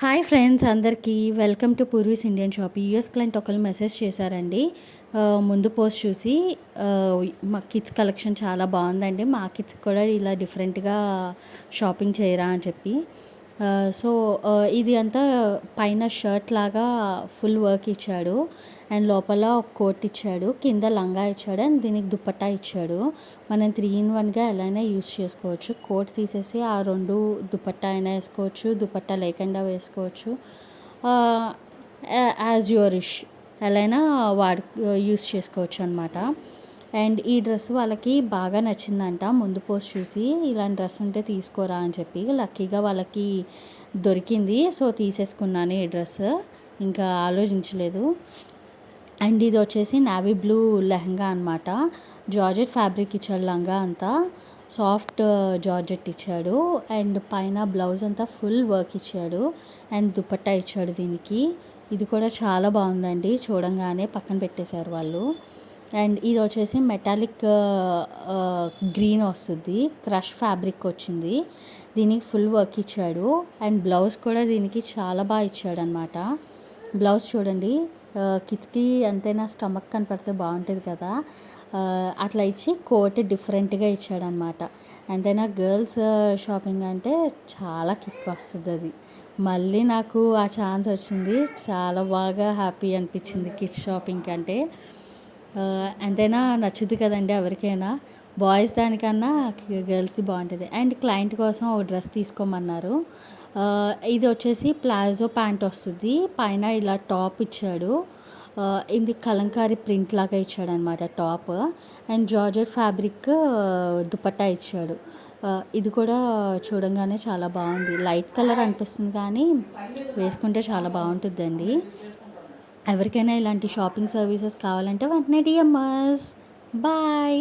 Hi friends అందరికీ. Welcome to Purvi's Indian shop. US client ఒకరు message చేశారండి. ముందు పోస్ట్ చూసి మా కిడ్స్ కలెక్షన్ చాలా బాగుందండి. మా కిడ్స్ కూడా ఇలా డిఫరెంట్గా షాపింగ్ చేయరా అని చెప్పి. సో ఇది అంతా పైన షర్ట్ లాగా ఫుల్ వర్క్ ఇచ్చాడు. అండ్ లోపల ఒక కోట్ ఇచ్చాడు కింద లంగా ఇచ్చాడు అండ్ దీనికి దుప్పట్టా ఇచ్చాడు. మనం త్రీ ఇన్ వన్గా ఎలాగైనా యూస్ చేసుకోవచ్చు. కోట్ తీసేసి ఆ రెండు దుప్పట్టా అయినా వేసుకోవచ్చు దుప్పట్టా లేకుండా వేసుకోవచ్చు. యాజ్ యువర్ ఇష్. ఎలా అయినా వాడు యూస్ చేసుకోవచ్చు అనమాట అండ్ ఈ డ్రెస్ వాళ్ళకి బాగా నచ్చిందంట. ముందు పోస్ట్ చూసి ఇలాంటి డ్రెస్ ఉంటే తీసుకోరా అని చెప్పి లక్కీగా వాళ్ళకి దొరికింది. సో తీసేసుకున్నాను ఈ డ్రెస్. ఇంకా ఆలోచించలేదు. అండ్ ఇది వచ్చేసి నావీ బ్లూ లెహంగా అనమాట జార్జెట్ ఫ్యాబ్రిక్ ఇచ్చాడు లంగా అంతా. సాఫ్ట్ uh, జార్జెట్ ఇచ్చాడు. అండ్ పైన బ్లౌజ్ అంతా ఫుల్ వర్క్ ఇచ్చాడు. అండ్ దుపట్టా ఇచ్చాడు దీనికి. ఇది కూడా చాలా బాగుందండి. చూడంగానే పక్కన పెట్టేశారు వాళ్ళు. అండ్ ఇది వచ్చేసి మెటాలిక్ గ్రీన్ వస్తుంది. క్రష్ ఫ్యాబ్రిక్ వచ్చింది. దీనికి ఫుల్ వర్క్ ఇచ్చాడు. అండ్ బ్లౌజ్ కూడా దీనికి చాలా బాగా ఇచ్చాడు అనమాట బ్లౌజ్ చూడండి. కిడ్స్కి ఎంతైనా స్టమక్ కనపడితే బాగుంటుంది కదా. అట్లా ఇచ్చి కోట్ డిఫరెంట్గా ఇచ్చాడనమాట ఎంతైనా గర్ల్స్ షాపింగ్ అంటే చాలా కిక్ వస్తుంది అది. మళ్ళీ నాకు ఆ ఛాన్స్ వచ్చింది. చాలా బాగా హ్యాపీ అనిపించింది కిడ్స్ షాపింగ్ అంటే ఎంతైనా నచ్చుద్ది కదండి ఎవరికైనా. బాయ్స్ దానికన్నా గర్ల్స్ బాగుంటుంది. అండ్ క్లయింట్ కోసం ఒక డ్రెస్ తీసుకోమన్నారు. ఇది వచ్చేసి ప్లాజో ప్యాంట్ వస్తుంది. పైన ఇలా టాప్ ఇచ్చాడు. ఇది కలంకారీ ప్రింట్ లాగా ఇచ్చాడు అనమాట top. And georgette fabric dupatta ఇచ్చాడు. ఇది కూడా చూడంగానే చాలా బాగుంది. లైట్ కలర్ అనిపిస్తుంది కానీ వేసుకుంటే చాలా బాగుంటుందండి. ఎవరికైనా ఇలాంటి షాపింగ్ సర్వీసెస్ కావాలంటే వెంటనే డిఎంఎస్ బాయ్